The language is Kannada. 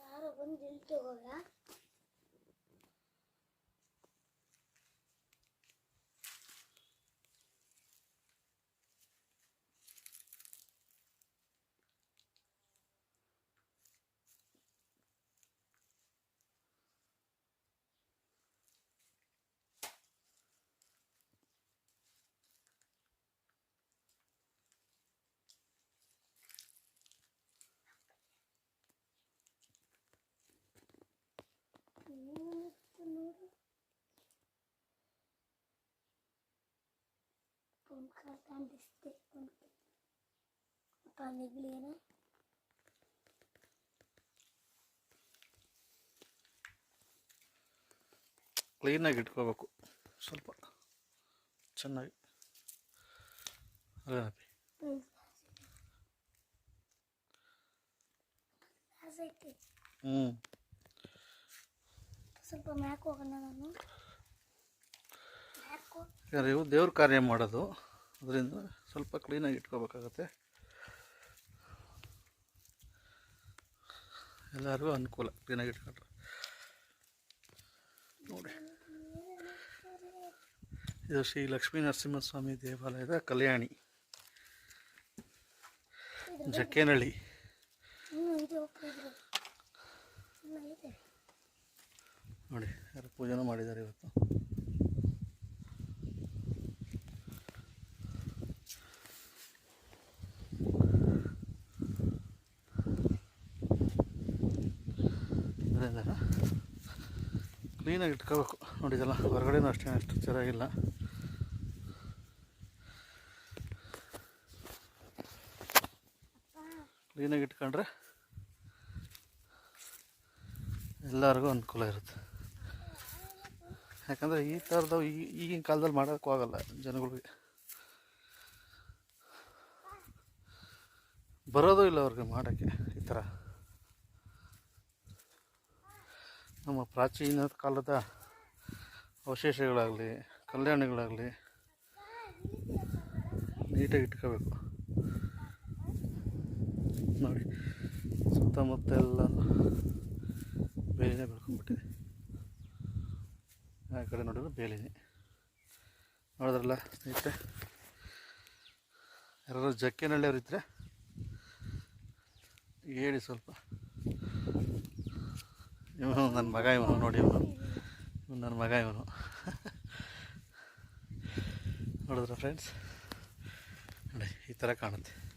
ಯಾರೋ ಬಂದು ಇಲ್ಲಿ ತಗೋಗ ನೋಡು ಪಂಕ ಕಾಣಿಸ್ತೆ ಪಂಕ ಅಪ್ಪ ನೆಗ್ಲೇನ ಕ್ಲೀನಾಗಿ ಇಟ್ಕೋಬೇಕು. ಸ್ವಲ್ಪ ಚೆನ್ನಾಗಿ. ಐತಿ ಹ್ಞೂ ಸ್ವಲ್ಪ ಮ್ಯಾಕ್ ಹೋಗೋಣ ನಾನು. ಯಾಕಂದರೆ ಇವು ದೇವ್ರ ಕಾರ್ಯ ಮಾಡೋದು. ಅದರಿಂದ ಸ್ವಲ್ಪ ಕ್ಲೀನಾಗಿ ಇಟ್ಕೋಬೇಕಾಗತ್ತೆ. ಎಲ್ಲರಿಗೂ ಅನುಕೂಲ ಕ್ಲೀನಾಗಿ ಇಟ್ಕೊಂಡ್ರೆ. ನೋಡಿ. ಇದು ಶ್ರೀ ಲಕ್ಷ್ಮೀ ನರಸಿಂಹಸ್ವಾಮಿ ದೇವಾಲಯದ ಕಲ್ಯಾಣಿ. ಜಕ್ಕೇನಹಳ್ಳಿ. ನೋಡಿ, ಯಾರು ಪೂಜೆನೂ ಮಾಡಿದ್ದಾರೆ ಇವತ್ತು. ಅದರಿಂದ ಕ್ಲೀನಾಗಿ ಇಟ್ಕೋಬೇಕು. ನೋಡಿದಲ್ಲ ಹೊರಗಡೆನೂ ಅಷ್ಟೇ ಅಷ್ಟು ಚೆನ್ನಾಗಿಲ್ಲ ಕ್ಲೀನಾಗಿ ಇಟ್ಕೊಂಡ್ರೆ ಎಲ್ಲರಿಗೂ ಅನುಕೂಲ ಇರುತ್ತೆ. ಯಾಕಂದರೆ ಈ ಥರದವು ಈ ಈಗಿನ ಕಾಲದಲ್ಲಿ ಮಾಡೋಕ್ಕೂ ಆಗಲ್ಲ ಜನಗಳಿಗೆ. ಬರೋದು ಇಲ್ಲ ಅವ್ರಿಗೆ ಮಾಡೋಕ್ಕೆ ಈ ಥರ. ನಮ್ಮ ಪ್ರಾಚೀನ ಕಾಲದ ಅವಶೇಷಗಳಾಗಲಿ, ಕಲ್ಯಾಣಗಳಾಗಲಿ ನೀಟಾಗಿ ಇಟ್ಕೋಬೇಕು. ನೋಡಿ ಸುತ್ತಮುತ್ತ ಎಲ್ಲ ಬೇಲಿನೇ ಬೆಳ್ಕೊಂಡ್ಬಿಟ್ಟಿದೆ. ಆ ಕಡೆ ನೋಡಿದ್ರೆ ಬೇಲಿನೇ ನೋಡಿದ್ರಲ್ಲ ಸ್ನೇಹಿತರೆ ಯಾರು ಜಕ್ಕೆನಳ್ಳಿಯವ್ರು ಇದ್ದರೆ ಹೇಳಿ ಸ್ವಲ್ಪ. ಇವನು ನನ್ನ ಮಗ, ಇವನು ನೋಡಿ ಇವನು. ಇವನು ನನ್ನ ಮಗ, ಇವನು. ನೋಡಿದ್ರ ಫ್ರೆಂಡ್ಸ್ ನೋಡಿ, ಈ ಥರ ಕಾಣುತ್ತೆ.